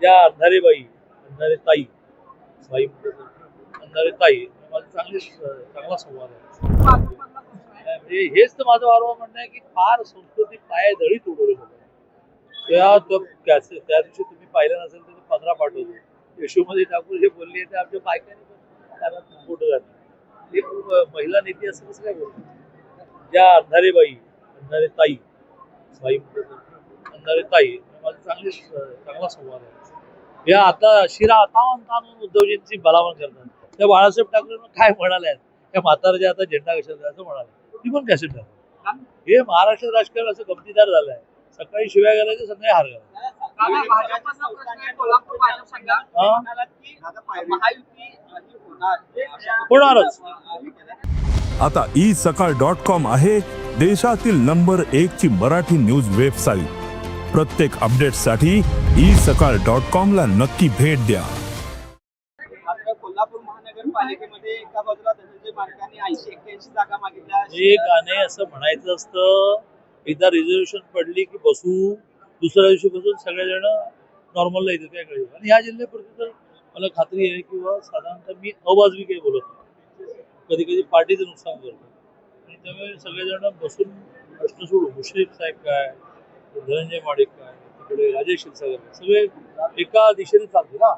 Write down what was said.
ज्या अंधारे बाई अंधारे ताई. बाई अंधारे ताई. माझा चांगली चांगला संवाद आहे. म्हणजे हेच तर माझं वारंवार म्हणणं आहे की फार संस्कृती पाय दळी तुडवली त्या त्या दिवशी तुम्ही पाहिलं नसेल तर पंधरा पाठवतो. यशोमध्ये ठाकूर हे बोलले ते आमच्या बायकाने पण त्याला फोटो घातले. ते महिला नेती असं कसं काय बोलतो ज्या अंधारे बाई अंधारे ताई. बाई अंधारे ताई. चांगली चांगला संवाद आहे. या आता शिरा आता आणून उद्धवजींची बलावण करतात. त्या बाळासाहेब ठाकरे काय म्हणाले त्या म्हाताऱ्याच्या आता झेंडा कशाचा असं म्हणाले. ती पण कॅसेट टाकली हे महाराष्ट्र राजकारण असं गमतीदार झालंय. सकाळी शिव्या घालायचं संध्याकाळी हार घालायचं दादा, भाजपचा प्रश्न आहे, कोल्हापूर भाजप संघात. म्हणालात की महायुती होणार. अशा होणारच. आता ई सकाळ डॉट कॉम आहे देशातील नंबर एक ची मराठी न्यूज वेबसाईट प्रत्येक अपडेटसाठी ई सकाळ डॉट कॉम ला नक्की भेट द्या. मात्र कोल्हापूर महानगरपालिकेमध्ये एका बाजूला धनंजय मार्कांनी ऐंशी एक्क्याऐंशी जागा मागितल्या. हे गाणे असं म्हणायचं असतं एकदा रिझर्वेशन पडली की बसू दुसऱ्या दिवशी बसून सगळेजण नॉर्मलला येते काय कळेल आणि ह्या जिल्ह्यापुरती तर मला खात्री आहे किंवा साधारणतः मी अबाजवी काही बोलत नाही. कधी कधी पार्टीचं नुकसान करतो. आणि त्यामुळे सगळेजण बसून प्रश्न सोडू. मुश्रीफ साहेब काय? धनंजय माडिक काय तिकडे राजेश क्षीरसागर सगळे एका दिशेने चालते ना?